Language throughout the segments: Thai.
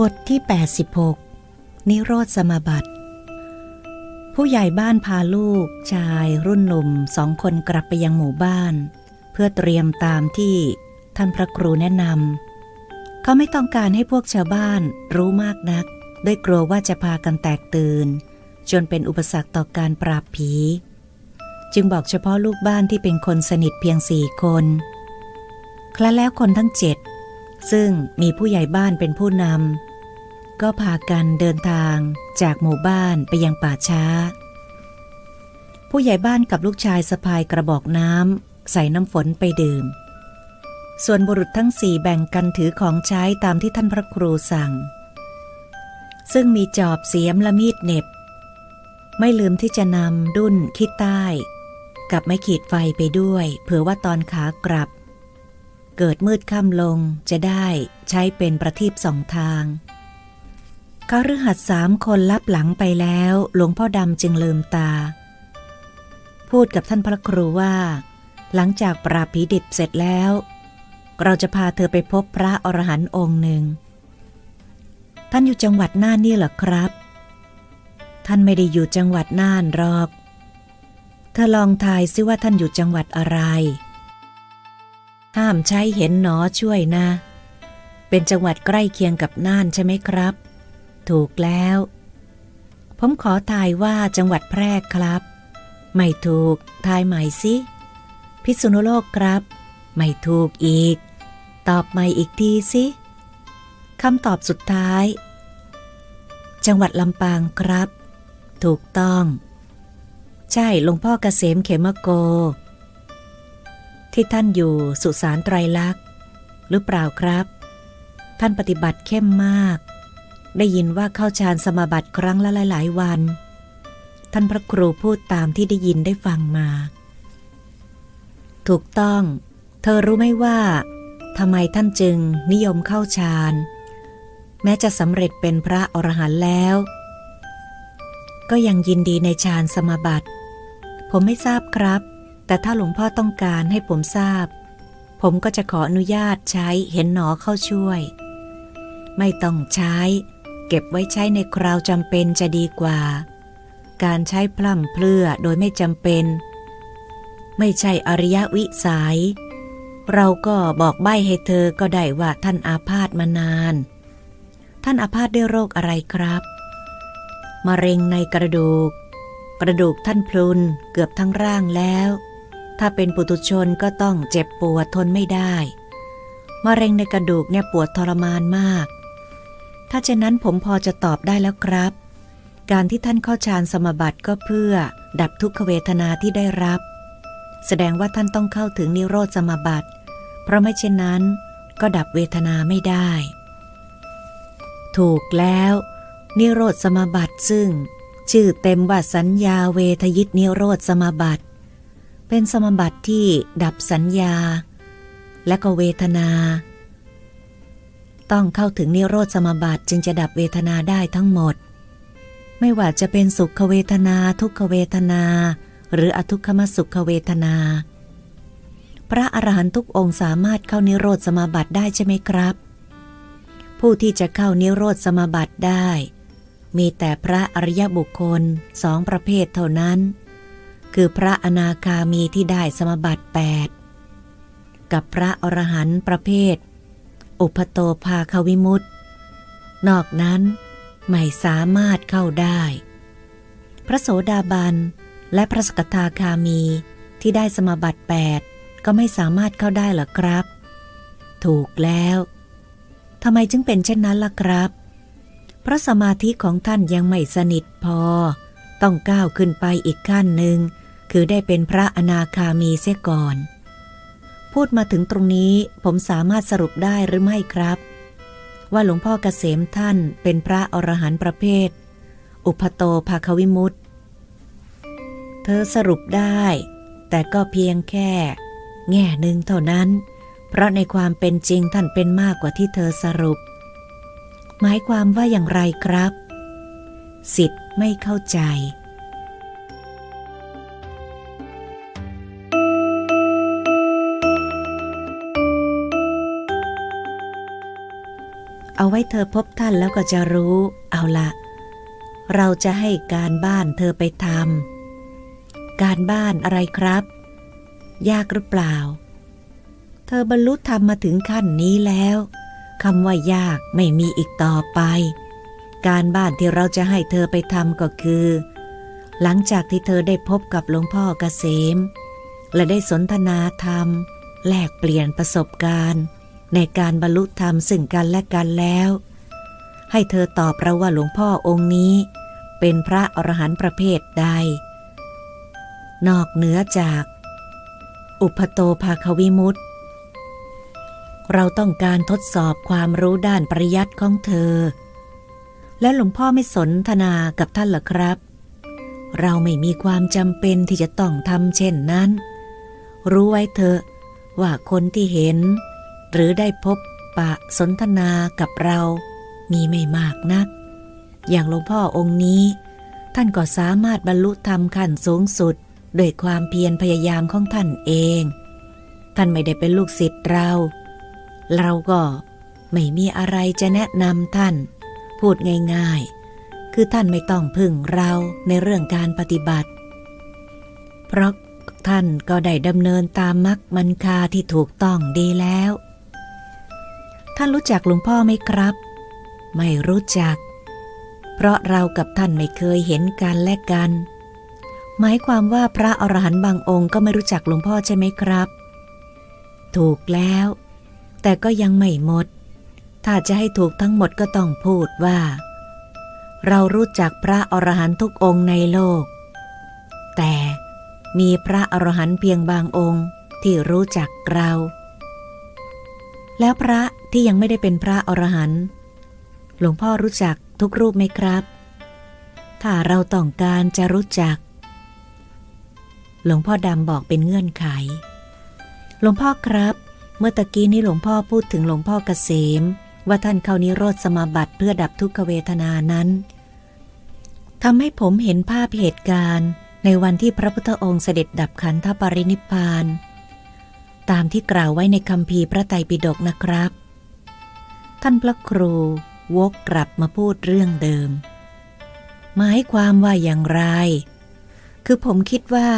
บทที่ 86 นิโรธสมาบัติ ผู้ใหญ่บ้านพาลูกชายรุ่นหนุ่มสองคนกลับไปยังหมู่บ้าน เพื่อเตรียมตามที่ท่านพระครูแนะนำเขาไม่ต้องการให้พวกชาวบ้านรู้มากนัก ด้วยกลัวว่าจะพากันแตกตื่น จนเป็นอุปสรรคต่อการปราบผี จึงบอกเฉพาะลูกบ้านที่เป็นคนสนิทเพียงสี่คนคละแล้วคนทั้งเจ็ด ซึ่งมีผู้ใหญ่บ้านเป็นผู้นำก็พากันเดินทางจากหมู่บ้านไปยังป่าช้า ผู้ใหญ่บ้านกับลูกชายสะพายกระบอกน้ำใส่น้ำฝนไปดื่ม ส่วนบุรุษทั้งสี่แบ่งกันถือของใช้ตามที่ท่านพระครูสั่ง ซึ่งมีจอบเสียมและมีดเน็บ ไม่ลืมที่จะนำดุ้นขี้ใต้ กับไม้ขีดไฟไปด้วย เผื่อว่าตอนขากลับ เกิดมืดค่ำลงจะได้ใช้เป็นประทีปสองทางเขาฤหัสสามคนลับหลังไปแล้วหลวงพ่อดำจึงลืมตา พูดกับท่านพระครูว่า หลังจากปราผีดิบเสร็จแล้ว เราจะพาเธอไปพบพระอรหันต์องค์หนึ่ง ท่านอยู่จังหวัดน่านนี่เหรอครับ ท่านไม่ได้อยู่จังหวัดน่านหรอก เธอลองทายซิว่าท่านอยู่จังหวัดอะไร ห้ามใช้เห็นหนอช่วยนะ เป็นจังหวัดใกล้เคียงกับน่านใช่ไหมครับ ถูกแล้ว ผมขอทายว่าจังหวัดแพร่ครับ ไม่ถูก ทายใหม่สิ พิษณุโลกครับ ไม่ถูกอีก ตอบใหม่อีกทีสิคำตอบสุดท้าย จังหวัดลำปางครับ ถูกต้อง ใช่หลวงพ่อเกษมเขมโก ที่ท่านอยู่สุสานไตรลักษณ์ หรือเปล่าครับ ท่านปฏิบัติเข้มมาก ได้ยินว่าเข้าฌานสมาบัติครั้งละหลายๆวัน ท่านพระครูพูดตามที่ได้ยินได้ฟังมา ถูกต้อง เธอรู้ไหมว่าทำไมท่านจึงนิยมเข้าฌานแม้จะสำเร็จเป็นพระอรหันต์แล้ว ก็ยังยินดีในฌานสมาบัติ ผมไม่ทราบครับ แต่ถ้าหลวงพ่อต้องการให้ผมทราบ ผมก็จะขออนุญาตใช้เห็นหนอเข้าช่วย ไม่ต้องใช้ เก็บไว้ใช้ในคราวจำเป็นจะดีกว่า การใช้พล่ำเพลื่อโดยไม่จำเป็น ไม่ใช่อริยวิสัย เราก็บอกใบ้ให้เธอก็ได้ว่าท่านอาพาธมานาน ท่านอาพาธด้วยโรคอะไรครับมะเร็งในกระดูก กระดูกท่านพลุนเกือบทั้งร่างแล้ว ถ้าเป็นปุตุชนก็ต้องเจ็บปวดทนไม่ได้มะเร็งในกระดูกเนี่ยปวดทรมานมาก ถ้าเช่นนั้นผมพอจะตอบได้แล้วครับ การที่ท่านเข้าฌานสมบัติก็เพื่อดับทุกขเวทนาที่ได้รับ แสดงว่าท่านต้องเข้าถึงนิโรธสมบัติ เพราะไม่เช่นนั้น ก็ดับเวทนาไม่ได้ ถูกแล้ว นิโรธสมบัติซึ่ง ชื่อเต็มว่าสัญญาเวทยิตนิโรธสมบัติ เป็นสมบัติที่ดับสัญญา และก็เวทนา ต้องเข้าถึงนิโรธสมบัติจึงจะดับเวทนาได้ทั้งหมด ไม่ว่าจะเป็นสุขเวทนาทุกขเวทนา หรืออทุกขมสุขเวทนา พระอรหันตุกองค์สามารถเข้านิโรธสมบัติได้ใช่ไหมครับ ผู้ที่จะเข้านิโรธสมบัติได้ มีแต่พระอริยบุคคลสองประเภทเท่านั้น คือพระอนาคามีที่ได้สมบัติแปดกับพระอรหันต์ประเภท อุปโตภาควิมุตตนอกนั้นไม่สามารถเข้าได้ พระโสดาบันและพระสกทาคามีที่ได้สมบัติแปดก็ไม่สามารถเข้าได้หรอครับ ถูกแล้วทำไมจึงเป็นเช่นนั้นล่ะครับพระสมาธิของท่านยังไม่สนิทพอ ต้องก้าวขึ้นไปอีกขั้นหนึ่ง คือได้เป็นพระอนาคามีเสียก่อน พูดมาถึงตรงนี้ผมสามารถสรุปได้หรือไม่ครับ ว่าหลวงพ่อเกษมท่านเป็นพระอรหันต์ประเภท อุปโตภาควิมุตเธอสรุปได้ แต่ก็เพียงแค่ แง่หนึ่งเท่านั้น เพราะในความเป็นจริงท่านเป็นมากกว่าที่เธอสรุป หมายความว่าอย่างไรครับ สิทธิ์ไม่เข้าใจ เอาไว้เธอพบท่านแล้วก็จะรู้ เอาละ เราจะให้การบ้านเธอไปทำ การบ้านอะไรครับ ยากหรือเปล่า เธอบรรลุธรรมมาถึงขั้นนี้แล้ว คำว่ายากไม่มีอีกต่อไป การบ้านที่เราจะให้เธอไปทำก็คือ หลังจากที่เธอได้พบกับหลวงพ่อเกษม และได้สนทนาธรรม แลกเปลี่ยนประสบการณ์ ในการบรรลุธรรมซึ่งกันและกันแล้ว ให้เธอตอบเราว่าหลวงพ่อองค์นี้ เป็นพระอรหันต์ประเภทใด นอกเหนือจาก อุปโตภาควิมุตเราต้องการทดสอบความรู้ด้านปริยัติของเธอ และหลวงพ่อไม่สนทนากับท่านหรอครับ เราไม่มีความจำเป็นที่จะต้องทำเช่นนั้น รู้ไว้เถอะว่าคนที่เห็น หรือได้พบปะสนทนากับเรามีไม่มากนัก อย่างหลวงพ่อองค์นี้ ท่านก็สามารถบรรลุธรรมขั้นสูงสุดด้วยความเพียรพยายามของท่านเอง ท่านไม่ได้เป็นลูกศิษย์เรา เราก็ไม่มีอะไรจะแนะนำท่าน พูดง่ายๆ คือท่านไม่ต้องพึ่งเราในเรื่องการปฏิบัติ เพราะท่านก็ได้ดำเนินตามมรรคมันคาที่ถูกต้องดีแล้ว ท่านรู้จักหลวงพ่อไหมครับ ไม่รู้จัก เพราะเรากับท่านไม่เคยเห็นกันและกัน หมายความว่าพระอรหันต์บางองค์ก็ไม่รู้จักหลวงพ่อใช่ไหมครับ ถูกแล้ว แต่ก็ยังไม่หมด ถ้าจะให้ถูกทั้งหมดก็ต้องพูดว่า เรารู้จักพระอรหันต์ทุกองค์ในโลก แต่มีพระอรหันต์เพียงบางองค์ที่รู้จักเรา แล้วพระ ที่ยังไม่ได้เป็นพระอรหันต์หลวงพ่อรู้จักทุกรูปไหมครับ ถ้าเราต้องการจะรู้จัก หลวงพ่อดำบอกเป็นเงื่อนไข หลวงพ่อครับ เมื่อตะกี้นี้หลวงพ่อพูดถึงหลวงพ่อเกษม ว่าท่านเข้านิโรธสมาบัติเพื่อดับทุกขเวทนานั้นทำให้ผมเห็นภาพเหตุการณ์ในวันที่พระพุทธองค์เสด็จดับขันธปรินิพพาน ตามที่กล่าวไว้ในคำพีพระไตรปิฎกนะครับ ท่านพระครูวกกลับมาพูดเรื่องเดิม หมายความว่าอย่างไร คือผมคิดว่า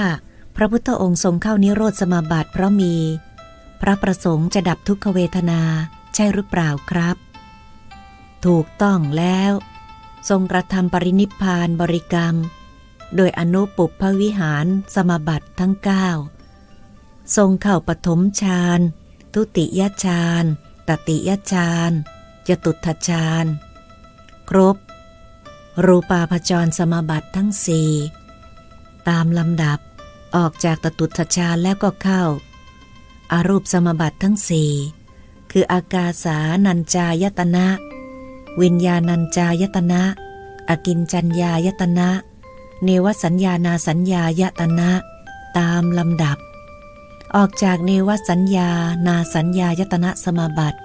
พระพุทธองค์ทรงเข้านิโรธสมาบัติเพราะมี พระประสงค์จะดับทุกขเวทนาใช่หรือเปล่าครับ ถูกต้องแล้ว ทรงกระทำปรินิพพานบริกรรม โดยอนุปุพพวิหารสมาบัติทั้ง 9 ทรงเข้าปฐมฌาน ทุติยฌานตติยฌาน จตุทฌานครบ รูปาพจรสมาบัติทั้งสี่ตามลำดับออกจากตตุทฌานแล้วก็เข้า อารูปสมาบัติทั้งสี่คืออากาสานัญจายตนะ วิญญาณัญจายตนะ อกินจัญญายตนะ เนวสัญญานาสัญญายตนะ ตามลำดับ ออกจากเนวสัญญานาสัญญายตนะสมาบัติ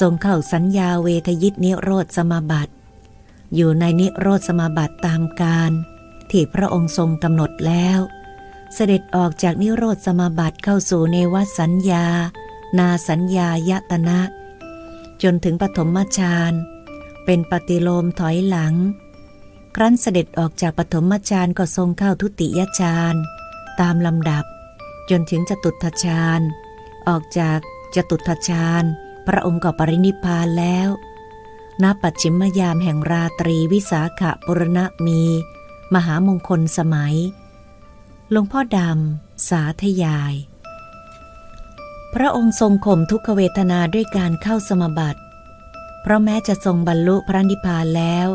ทรงเข้าสัญญาเวทยิตนิโรธสมาบัติ อยู่ในนิโรธสมาบัติตามการ ที่พระองค์ทรงกำหนดแล้ว เสด็จออกจากนิโรธสมาบัติเข้าสู่เนวสัญญา นาสัญญายตนะ จนถึงปฐมฌานเป็นปฏิโลมถอยหลัง ครั้นเสด็จออกจากปฐมฌานก็ทรงเข้าทุติยฌานตามลำดับ จนถึงจตุตฌานออกจากจตุตฌาน พระองค์ก็ปรินิพพานแล้ว ณ ปัจฉิมยามแห่งราตรีวิสาขปุรณมี มหามงคลสมัย หลวงพ่อดำ สาธยาย พระองค์ทรงข่มทุกขเวทนาด้วยการเข้าสมบัติ เพราะแม้จะทรงบรรลุพระนิพพานแล้ว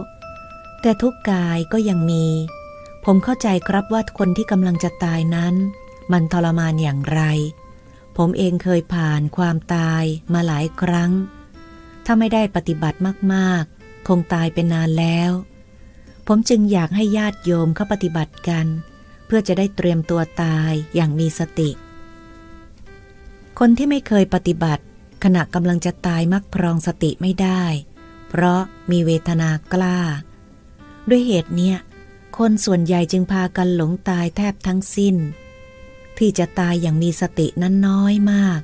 แต่ทุกกายก็ยังมี ผมเข้าใจครับว่าคนที่กำลังจะตายนั้น มันทรมานอย่างไร ผมเองเคยผ่านความตายมาหลายครั้ง ถ้าไม่ได้ปฏิบัติมากๆ คงตายเป็นนานแล้ว ผมจึงอยากให้ญาติโยมเข้าปฏิบัติกัน เพื่อจะได้เตรียมตัวตายอย่างมีสติ คนที่ไม่เคยปฏิบัติ ขณะกำลังจะตายมักครองสติไม่ได้ เพราะมีเวทนากล้า ด้วยเหตุเนี้ยคนส่วนใหญ่จึงพากันหลงตายแทบทั้งสิ้น ที่จะตายอย่างมีสตินั้นน้อยมาก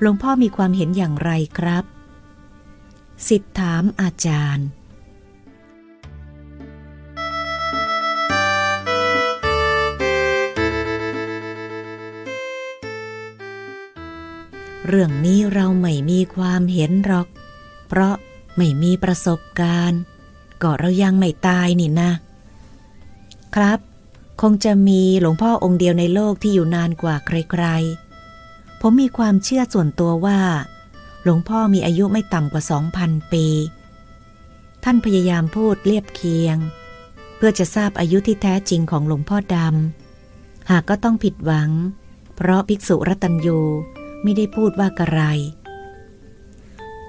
หลวงพ่อมีความเห็นอย่างไรครับ สิทธถามอาจารย์ เรื่องนี้เราไม่มีความเห็นหรอก เพราะไม่มีประสบการณ์ ก็เรายังไม่ตายนี่นะ ครับ คงจะมีหลวงพ่อองค์เดียวในโลกที่อยู่นานกว่าใครๆ ผมมีความเชื่อส่วนตัวว่า หลวงพ่อมีอายุไม่ต่ำกว่าสองพันปี ท่านพยายามพูดเรียบเคียง เพื่อจะทราบอายุที่แท้จริงของหลวงพ่อดำ หากก็ต้องผิดหวัง เพราะภิกษุรัตัญยูไม่ได้พูดว่ากระไร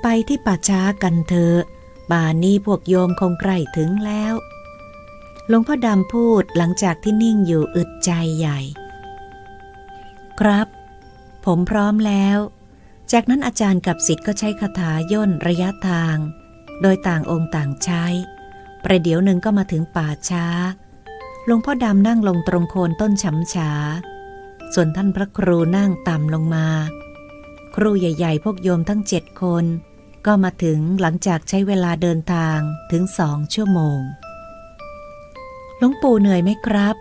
ไปที่ป่าช้ากันเถอะ ป่านี้พวกโยมคงใกล้ถึงแล้ว หลวงพ่อดำพูดหลังจากที่นิ่งอยู่อึดใจใหญ่ ครับ ผมพร้อมแล้ว จากนั้นอาจารย์กับสิทธ์ก็ใช้คาถาย่นระยะทาง โดยต่างองค์ต่างใช้ ประเดี๋ยวหนึ่งก็มาถึงป่าช้า หลวงพ่อดำนั่งลงตรงโคนต้นฉำฉา ส่วนท่านพระครูนั่งต่ำลงมา ครูใหญ่ ๆ พวกโยมทั้งเจ็ดคน ก็มาถึงหลังจากใช้เวลาเดินทางถึงสองชั่วโมง หลวงปู่เหนื่อยไหมครับ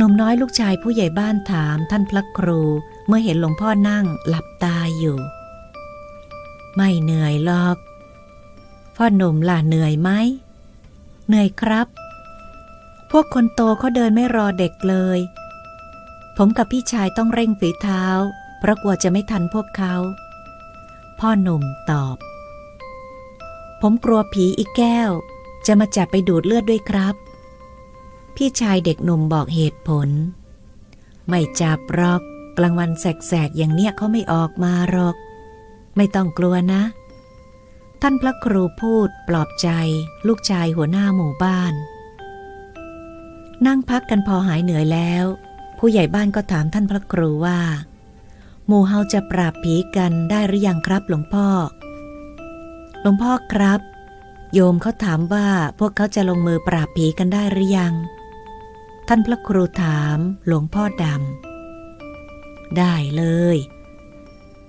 นมน้อยลูกชายผู้ใหญ่บ้านถามท่านพระครูเมื่อเห็นหลวงพ่อนั่งหลับตาอยู่ ไม่เหนื่อยหรอก พ่อหนุ่มล่ะเหนื่อยไหมเหนื่อยครับ พวกคนโตเขาเดินไม่รอเด็กเลย ผมกับพี่ชายต้องเร่งฝีเท้า เพราะกลัวจะไม่ทันพวกเขา พ่อหนุ่มตอบ ผมกลัวผีอีกแก้ว จะมาจับไปดูดเลือดด้วยครับ พี่ชายเด็กหนุ่มบอกเหตุผล ไม่จับหรอก กลางวันแสกๆอย่างเนี้ยเขาไม่ออกมาหรอก ไม่ต้องกลัวนะ ท่านพระครูพูดปลอบใจ ลูกชายหัวหน้าหมู่บ้าน นั่งพักกันพอหายเหนื่อยแล้ว ผู้ใหญ่บ้านก็ถามท่านพระครูว่าหมู่เฮาจะปราบผีกันได้หรือยังครับหลวงพ่อ หลวงพ่อครับ โยมเขาถามว่าพวกเขาจะลงมือปราบผีกันได้หรือยัง ท่านพระครูถามหลวงพ่อดำ ได้เลย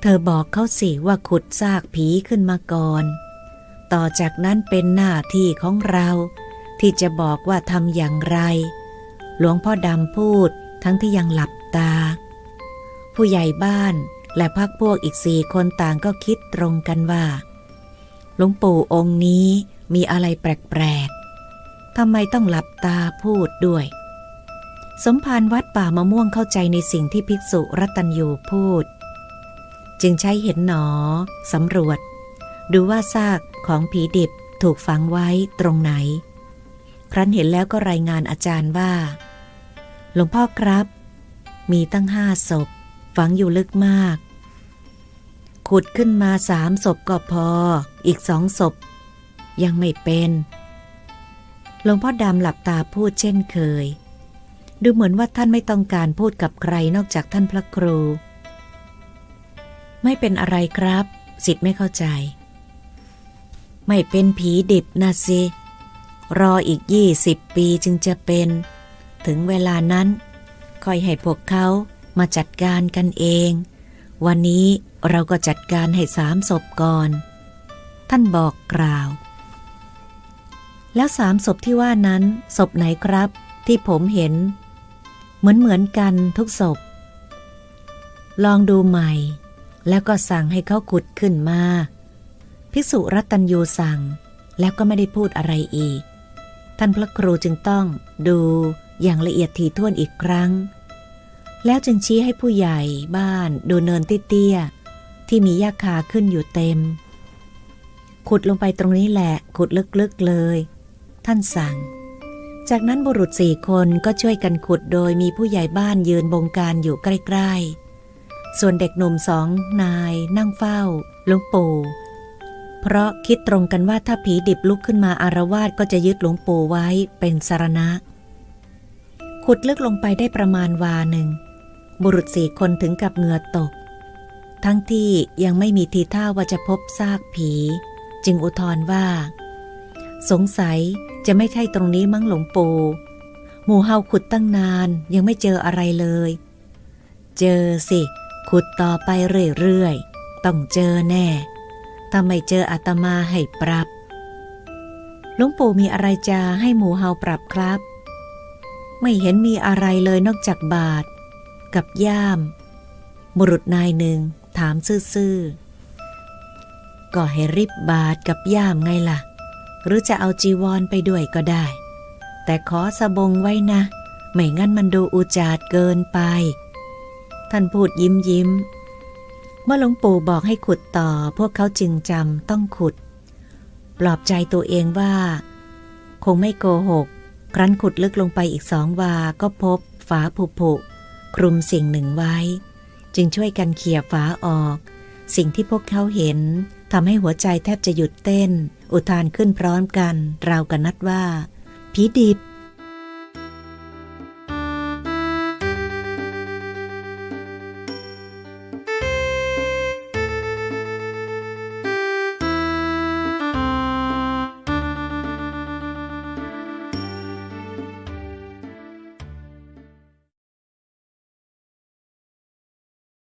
เธอบอกเขาสิว่าขุดซากผีขึ้นมาก่อน ต่อจากนั้นเป็นหน้าที่ของเรา ที่จะบอกว่าทำอย่างไร หลวงพ่อดำพูดทั้งที่ยังหลับตา ผู้ใหญ่บ้านและพักพวกอีกสี่คนต่างก็คิดตรงกันว่า หลวงปู่องค์นี้ มีอะไรแปลกๆทำไมต้องหลับตาพูดด้วย สมภารวัดป่ามะม่วงเข้าใจในสิ่งที่ภิกษุรัตัญยูพูด จึงใช้เห็นหนอสำรวจ ดูว่าซากของผีดิบถูกฝังไว้ตรงไหน ครั้นเห็นแล้วก็รายงานอาจารย์ว่า หลวงพ่อครับ มีตั้งห้าศพ ฝังอยู่ลึกมาก ขุดขึ้นมาสามศพก็พอ อีกสองศพ ยังไม่เป็น หลวงพ่อดำหลับตาพูดเช่นเคย ดูเหมือนว่าท่านไม่ต้องการพูดกับใครนอกจากท่านพระครู ไม่เป็นอะไรครับ สิทธิ์ไม่เข้าใจ ไม่เป็นผีดิบนะสิรออีกยี่สิบปีจึงจะเป็น ถึงเวลานั้นคอยให้พวกเขามาจัดการกันเอง วันนี้เราก็จัดการให้สามศพก่อน ท่านบอกกล่าว แล้วสามศพที่ว่านั้นศพไหนครับ ที่ผมเห็น เหมือนเหมือนกันทุกศพ ลองดูใหม่ แล้วก็สั่งให้เขาขุดขึ้นมา ภิกษุรัตัญยูสั่ง แล้วก็ไม่ได้พูดอะไรอีก ท่านพระครูจึงต้องดูอย่างละเอียดถี่ถ้วนอีกครั้ง แล้วจึงชี้ให้ผู้ใหญ่บ้านดูเนินเตี้ยๆที่มีหญ้าคาขึ้นอยู่เต็มขุดลงไปตรงนี้แหละ ขุดลึกๆเลย ท่านสั่ง จากนั้นบุรุษสี่คนก็ช่วยกันขุดโดยมีผู้ใหญ่บ้านยืนบงการอยู่ใกล้ๆ ส่วนเด็กหนุ่มสองนายนั่งเฝ้าหลวงปู่ เพราะคิดตรงกันว่าถ้าผีดิบลุกขึ้นมาอารวาสก็จะยึดหลวงปู่ไว้เป็นสารณะ ขุดลึกลงไปได้ประมาณวาหนึ่ง บุรุษสี่คนถึงกับเหงื่อตก ทั้งที่ยังไม่มีทีท่าว่าจะพบซากผี จึงอุทธรว่า สงสัยจะไม่ใช่ตรงนี้มั้งหลวงปู่หมู่เฮาขุดตั้งนานยังไม่เจออะไรเลย เจอสิ ขุดต่อไปเรื่อยๆ ต้องเจอแน่ ถ้าไม่เจออาตมาให้ปรับ หลวงปู่มีอะไรจะให้หมูเฮาปรับครับ ไม่เห็นมีอะไรเลยนอกจากบาท กับย่าม บุรุษนายหนึ่งถามซื่อๆ ก็ให้ริบบาทกับย่ามไงล่ะ หรือจะเอาจีวรไปด้วยก็ได้ แต่ขอสบงไว้นะ ไม่งั้นมันดูอุจาดเกินไป ท่านพูดยิ้มยิ้ม เมื่อหลวงปู่บอกให้ขุดต่อพวกเขาจึงจำต้องขุด ปลอบใจตัวเองว่า คงไม่โกหก ครั้นขุดลึกลงไปอีกสองวา ก็พบฝาผุผุคลุมสิ่งหนึ่งไว้ จึงช่วยกันเขี่ยฝาออก สิ่งที่พวกเขาเห็น ทำให้หัวใจแทบจะหยุดเต้น อุทานขึ้นพร้อมกัน ราวกันนัดว่า ผีดิบ